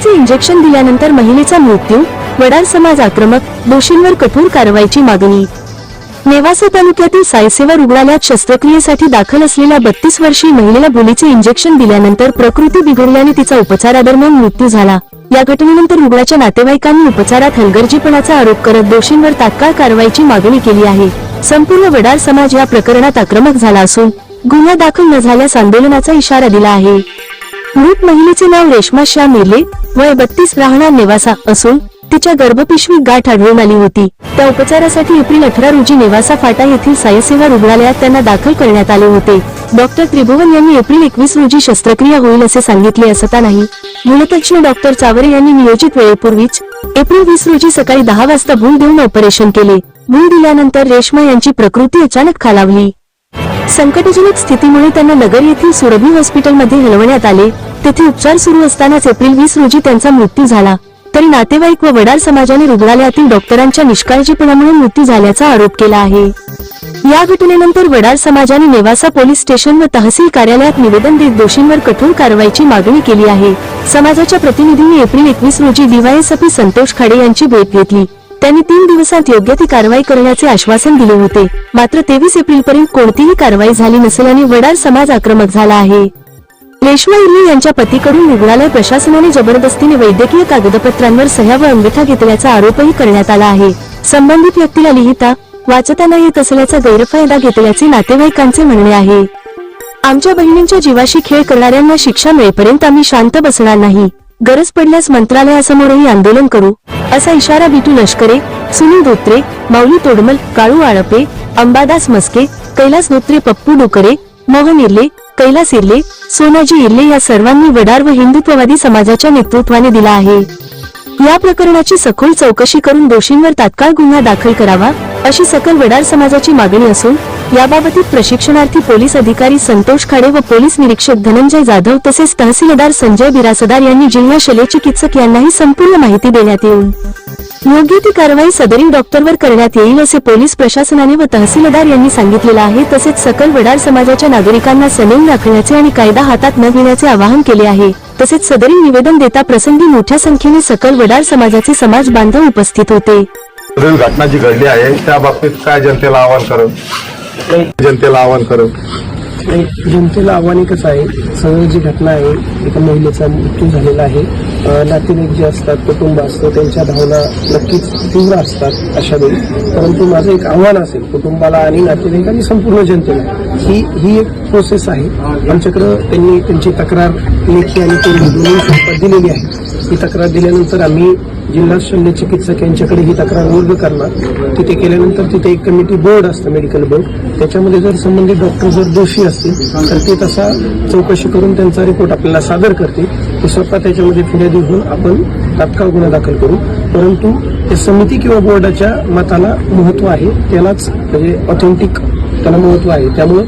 प्रकृतीचे इंजेक्शन दिल्यानंतर महिलेचा मृत्यू वडार समाज आक्रमक दोषींवर कठोर कारवाईची मागणी. नेवासा तालुक्यातील सायसेवा रुग्णालयात शस्त्रक्रियेसाठी दाखल असलेल्या बत्तीस वर्षीय महिलेला बुलीचे इंजेक्शन दिल्यानंतर प्रकृती बिघडल्याने तिचा उपचारादरम्यान मृत्यू झाला. या घटनेनंतर रुग्णाच्या नातेवाईकांनी उपचारात हलगर्जीपणाचा आरोप करत दोषींवर तात्काळ कारवाईची मागणी केली आहे. संपूर्ण वडार समाज या प्रकरणात आक्रमक झाला असून गुन्हा दाखल न झाल्यास आंदोलनाचा इशारा दिला आहे. मृत महिलेचे नाव रेश्मा शाह मिरले वय बत्तीस राहणार नेवासा असून तिच्या गर्भपिशवी गाठ आढळून आली होती. त्या उपचारासाठी एप्रिल अठरा रोजी नेवासा फाटा येथील सायसेवा रुग्णालयात त्यांना दाखल करण्यात आले होते. डॉक्टर त्रिभुवन यांनी एप्रिल एकवीस रोजी शस्त्रक्रिया होईल असे सांगितले असता नाही. मूलतज्ञ डॉक्टर चावरे यांनी नियोजित वेळेपूर्वीच एप्रिल वीस रोजी सकाळी दहा वाजता भूल देऊन ऑपरेशन केले. भूल दिल्यानंतर रेश्मा यांची प्रकृती अचानक खालावली. संकटजनक स्थितीमुळे त्यांना नगर येथील सुरभी हॉस्पिटलमध्ये हलवण्यात आले. तेथे उपचार सुरू असतानाच एप्रिल वीस रोजी त्यांचा मृत्यू झाला. तरी नातेवाईक व वडार समाजाने रुग्णालयातील डॉक्टरांच्या निष्काळजीपणामुळे मृत्यू झाल्याचा आरोप केला आहे. या घटनेनंतर वडार समाजाने नेवासा पोलीस स्टेशन व तहसील कार्यालयात निवेदन देत दोषींवर कठोर कारवाईची मागणी केली आहे. समाजाच्या प्रतिनिधींनी एप्रिल एकवीस रोजी डीवायएसपी संतोष खाडे यांची भेट घेतली. त्यांनी तीन दिवसात योग्य ती कारवाई करण्याचे आश्वासन दिले होते. मात्र तेवीस एप्रिल पर्यंत कोणतीही कारवाई झाली नसल्याने वडार समाज आक्रमक झाला आहे. रेश्मा इर्ली यांच्या पतीकडून रुग्णालय प्रशासनाने जबरदस्तीने वैद्यकीय कागदपत्रांवर सह्या व अंगठा घेतल्याचा आरोपही करण्यात आला आहे. संबंधित व्यक्तीला लिहिता वाचताना येत असल्याचा गैरफायदा घेतल्याचे नातेवाईकांचे म्हणणे आहे. आमच्या बहिणींच्या जीवाशी खेळ करणाऱ्यांना शिक्षा मिळेपर्यंत आम्ही शांत बसणार नाही. गरज पडल्यास मंत्रालयासमोरही आंदोलन करू असा इशारा बिटू लष्करे सुनील धोत्रे माऊली तोडमल काळू आळपे अंबादास मस्के कैलास धोत्रे पप्पू डोकरे मोहन इर्ले कैलास इर्ले सोनाजी इर्ले या सर्वांनी वडार व हिंदुत्ववादी समाजाच्या नेतृत्वाने दिला आहे. या प्रकरणाची सखोल चौकशी करून दोषींवर तात्काळ गुन्हा दाखल करावा अशी सकल वडार समाजाची मागणी असून याबाबतीत प्रशिक्षणार्थी पोलीस अधिकारी संतोष खाडे व पोलीस निरीक्षक धनंजय जाधव तसेच तहसीलदार संजय बिरासदार यांनी जिल्हा शल्यचिकित्सक यांनाही संपूर्ण माहिती देण्यात येऊन योग्य ती कारवाई सदरील डॉक्टरवर करण्यात येईल असे पोलीस प्रशासनाने व तहसीलदार यांनी सांगितलेलं आहे. तसेच सकल वडार समाजाच्या नागरिकांना सनेम राखण्याचे आणि कायदा हातात न घेण्याचे आवाहन केले आहे. तसेच सदरील निवेदन देता प्रसंगी मोठ्या संख्येने सकल वडार समाजाचे समाज बांधव उपस्थित होते. घटना जी घडली आहे त्या बाबतीत काय जनतेला आवाहन करत जनतेला आवाहन करत जनतेला आव्हान एकच आहे. सगळी जी घटना आहे एका महिलेचा मृत्यू झालेला आहे. नातेवाईक जे असतात कुटुंब असतं त्यांच्या भावना नक्कीच तीव्र असतात अशा वेळी. परंतु माझं एक आव्हान असेल कुटुंबाला आणि नातेवाईक आणि संपूर्ण जनतेला ही ही एक प्रोसेस आहे. आमच्याकडं त्यांनी त्यांची तक्रार लेखी आणि दोन्ही स्वरूपात दिलेली आहे. ही तक्रार दिल्यानंतर आम्ही जिल्हा शल्य चिकित्सक यांच्याकडे ही तक्रार वर्ग करणार. तिथे केल्यानंतर तिथे एक कमिटी बोर्ड असतं मेडिकल बोर्ड त्याच्यामध्ये जर संबंधित डॉक्टर जर दोषी असतील तर ते तसा चौकशी करून त्यांचा रिपोर्ट आपल्याला सादर करतील. ते स्वतः त्याच्यामध्ये फिर्यादी होऊन आपण तात्काळ गुन्हा दाखल करू. परंतु त्या समिती किंवा बोर्डाच्या मताला महत्त्व आहे त्यालाच म्हणजे ऑथेंटिक त्याला महत्त्व आहे. त्यामुळं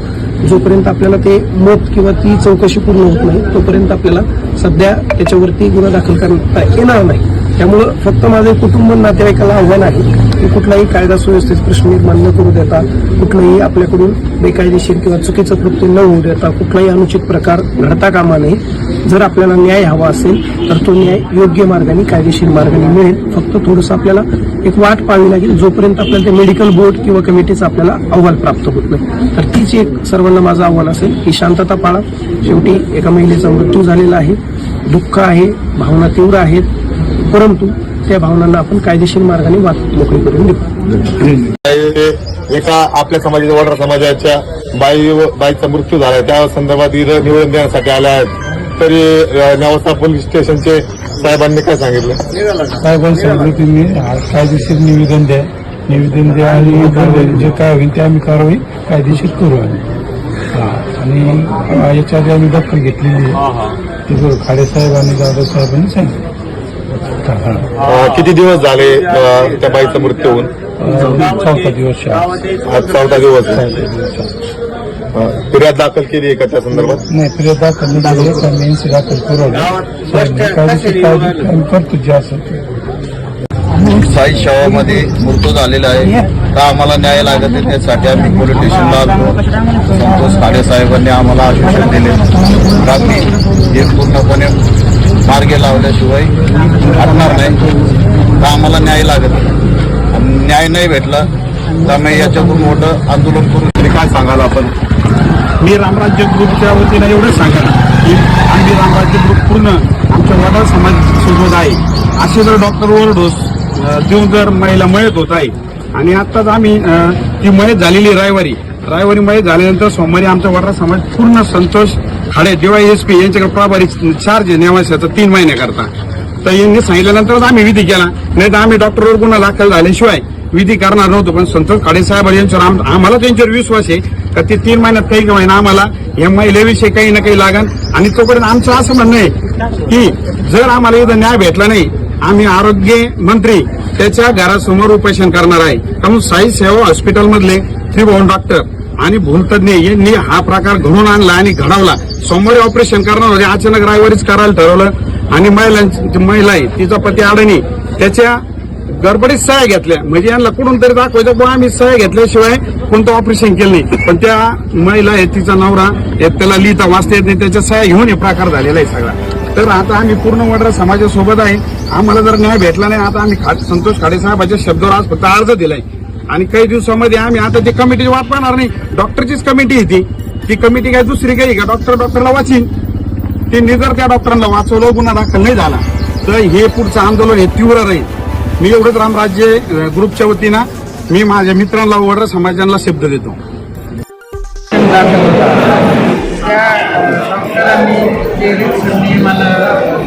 जोपर्यंत आपल्याला ते मत किंवा ती चौकशी पूर्ण होत नाही तोपर्यंत आपल्याला सध्या त्याच्यावरती गुन्हा दाखल करता येणार नाही. त्यामुळं फक्त माझे कुटुंब नातेवाईकाला आव्हान आहे की कुठलाही कायदा सुव्यवस्थेत प्रश्न निर्माण न करू देता कुठलंही आपल्याकडून बेकायदेशीर किंवा चुकीचं कृत्य न होऊ देता कुठलाही अनुचित प्रकार घडता कामा नये. जर आपल्याला न्याय हवा असेल तर तो न्याय योग्य मार्गाने कायदेशीर मार्गाने मिळेल. फक्त थोडंसं आपल्याला एक वाट पाहावी लागेल जोपर्यंत आपल्याला ते मेडिकल बोर्ड किंवा कमिटीचा आपल्याला अहवाल प्राप्त होत नाही. तर तीच एक सर्वांना माझं आव्हान असेल की शांतता पाळा. शेवटी एका महिलेचा मृत्यू झालेला आहे. दुःख आहे भावना तीव्र आहेत. परंतु त्या भावनांना आपण कायदेशीर मार्गाने मोकळी करून देऊ. एका आपल्या समाजाच्या वडरा समाजाच्या बाई बाईचा मृत्यू झाला त्या संदर्भात इथं निवेदन देण्यासाठी आल्या आहेत. तरी अं, नेवासा पोलीस स्टेशनचे साहेबांनी काय सांगितलं? साहेबांनी सांगितलं तुम्ही हा कायदेशीर निवेदन द्या. निवेदन द्या आणि जे काय होईल ते आम्ही कारवाई कायदेशीर करू आम्ही. हा. आणि याच्या आधी आम्ही दखल घेतलेली आहे. खाडे साहेब आणि दादा साहेबांनी सांगितलं. किती दिवस झाले त्या बाईचा मृत्यू होऊन? चौथा दिवस. आज चौथा दिवस. फिर्याद दाखल केली आहे का त्या संदर्भात? नाही फिर्याद दाखल नाही केली NC दाखल करू आम्ही. साहेबांनी कायदेशीर कायदे आम्ही करतो जे असेल ते. साई शवामध्ये मृत्यू झालेला आहे. तर आम्हाला न्याय लागत आहे त्यासाठी आम्ही पोलीस स्टेशनला आलो. संतोष खाडे साहेबांनी आम्हाला आश्वासन दिले. बाकी हे पूर्णपणे मार्गे लावल्याशिवाय हटणार नाही. तर आम्हाला न्याय लागत आणि न्याय नाही भेटला तर आम्ही याच्यातून मोठं आंदोलन करू. तरी काय सांगाल आपण? मी रामराज्य ग्रुपच्या वतीनं एवढंच सांगेन. की आम्ही रामराज्य ग्रुप पूर्ण आमच्या वडा समाज सोबत आहे. असे जर डॉक्टर ओरडोस देऊन जर महिला मयत होत आहे. आणि आत्ताच आम्ही ती मयत झालेली रायवारी. रायवारी मयत झाल्यानंतर सोमवारी आमचा वडा समाज पूर्ण Santosh Khade DY S P यांच्याकडे प्रभारी चार्ज आहे नेवाशाचा तीन महिन्याकरता तर यांनी सांगितल्यानंतरच आम्ही विधी केला. नाही तर आम्ही डॉक्टरवर गुन्हा दाखल झाल्याशिवाय विधी करणार नव्हतो. पण संतोष खाडे साहेब यांच्यावर आम्हाला त्यांच्यावर विश्वास आहे का ते तीन महिन्यात काही का महिना आम्हाला या महिलेविषयी काही ना काही लागन. आणि तोपर्यंत आमचं असं म्हणणं आहे की जर आम्हाला इथं न्याय भेटला नाही आम्ही आरोग्य मंत्री त्याच्या घरासमोर उपोषण करणार आहे. कारण साई सेवा हॉस्पिटलमधले त्रिभुवन डॉक्टर आणि भूलतज्ञ यांनी हा प्रकार घडून आणला आणि घडवला. सोमवारी ऑपरेशन करणार होते. अचानक रायवारीच करायला ठरवलं. आणि महिलांची महिला आहे. तिचा पती अडणी. त्याच्या गडबडीत सह्या घेतल्या. म्हणजे यांना कुठून तरी दाखवायचं पण आम्ही सह्या घेतल्याशिवाय कोणतं ऑपरेशन केलं नाही. पण त्या महिला आहे तिचा नवरा हे त्याला लिहिता वाचता येत नाही. त्याच्या सह्या घेऊन हे प्रकार झालेला आहे सगळा. तर आता आम्ही पूर्ण वडरा समाजासोबत आहे. आम्हाला जर न्याय भेटला नाही आता आम्ही संतोष खाडे साहेबाच्या शब्दावर आज फक्त अर्ज दिलाय. आणि काही दिवसामध्ये आम्ही आता ते कमिटीची वाट पाहणार नाही डॉक्टरचीच कमिटी आहे ती. ती कमिटी काय दुसरी काही का? डॉक्टर डॉक्टरला वाचीन. त्यांनी जर त्या डॉक्टरांना वाचवलं गुन्हा दाखल नाही झाला तर हे पुढचं आंदोलन हे तीव्र राहील. मी एवढंच रामराज्य ग्रुपच्या वतीनं मी माझ्या मित्रांना वडर समाजांना शब्द देतो. डॉक्टरांनी जे रिक्सनी मला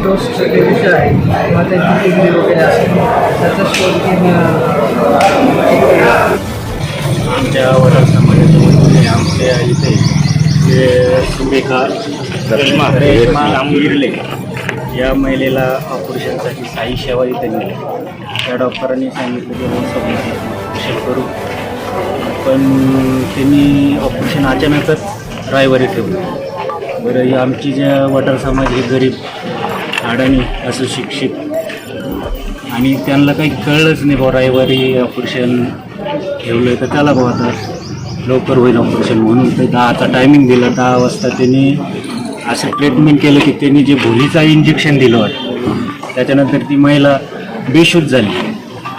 डोसचे विषय आहे किंवा त्याची किडनी वगैरे असेल त्याचा शोध घेणं आमच्या वडा समाजाच्या आमच्या इथे जे सुमेखा रेश्मा रेश्मा आंबिर्ले या महिलेला ऑपरेशनसाठी साई सेवा इथे नेली त्या डॉक्टरांनी सांगितलं की रोज ऑपरेशन करू. पण त्यांनी ऑपरेशन अचानकच रायवारी ठेवलं. बरं ही आमची ज्या वटार समाज हे गरीब अडाणी असं शिक्षित. आणि त्यांना काही कळलंच नाही बा रविवारी ऑपरेशन ठेवलं तर त्याला बा आता. लवकर होईल ऑपरेशन म्हणून. ते दहाचा टायमिंग दिला दहा वाजता त्यांनी असं ट्रीटमेंट केलं की त्यांनी जे भोलीचा इंजेक्शन दिलं वाटतं त्याच्यानंतर ती महिला बेशुद्ध झाली.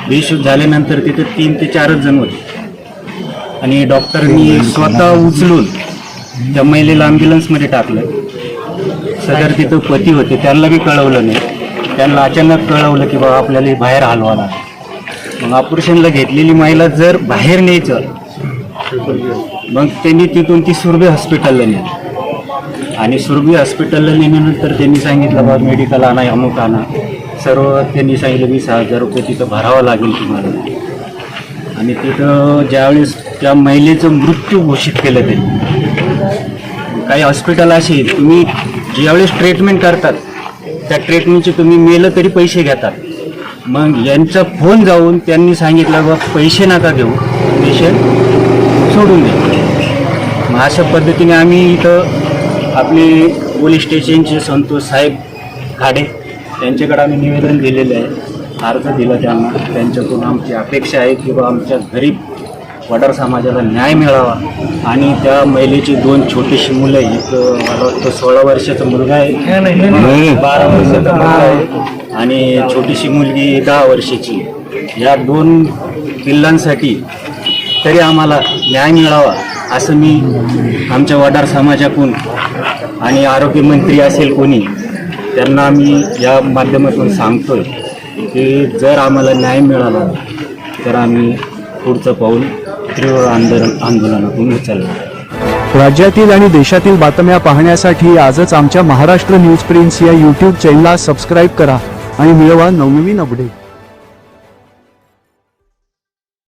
बेशुद्ध झाल्यानंतर तिथं तीन ते चारच जण होते. आणि डॉक्टरनी स्वतः उचलून त्या महिलेला ॲम्ब्युलन्समध्ये टाकलं. सदर तिथं पती होते त्यांना बी कळवलं नाही. त्यांना अचानक कळवलं की बाबा आपल्याला बाहेर हलवा लागेल मग ऑपरेशनला घेतलेली महिला जर बाहेर न्यायचं मग त्यांनी तिथून ती सुरभी हॉस्पिटलला नेली. आणि सुरभी हॉस्पिटलला नेल्यानंतर त्यांनी सांगितलं बाबा मेडिकल आणा अमुक आणा. सर्व त्यांनी सांगितलं वीस हजार रुपये तिथं भरावं लागेल तुम्हाला. आणि तिथं ज्यावेळेस त्या महिलेचं मृत्यू घोषित केलं त्यांनी काही हॉस्पिटल असे आहेत, तुम्ही ज्यावेळेस ट्रीटमेंट करतात त्या ट्रीटमेंटचे तुम्ही मेलं तरी पैसे घेतात. मग यांचा फोन जाऊन त्यांनी सांगितलं बा पैसे नका घेऊ पेशंट सोडून दे. मग अशा पद्धतीने आम्ही इथं आपले पोलीस स्टेशनचे संतोष साहेब खाडे त्यांच्याकडे आम्ही निवेदन दिलेलं आहे. अर्ज दिला त्यांना. त्यांच्याकडून आमची अपेक्षा आहे की बा आमच्या गरीब वडार समाजाला न्याय मिळावा. आणि त्या महिलेची दोन छोटीशी मुलं एक मला वाटतं सोळा वर्षाचा मुलगा आहे. बारा वर्षाचा मुलगा आहे. आणि छोटीशी मुलगी दहा वर्षाची या दोन पिल्लांसाठी तरी आम्हाला न्याय मिळावा असं मी आमच्या वडार समाजाकडून आणि आरोग्यमंत्री असेल कोणी त्यांना आम्ही या माध्यमातून सांगतोय की जर आम्हाला न्याय मिळाला तर आम्ही पुढचं पाऊल तीव्र आंदोलन आंदोलनातून उचलणार राज्यातील आणि देशातील बातम्या पाहण्यासाठी आजच आमच्या महाराष्ट्र न्यूज प्रिन्स या यूट्यूब चॅनलला सबस्क्राईब करा आणि मिळवा नवनवीन अपडेट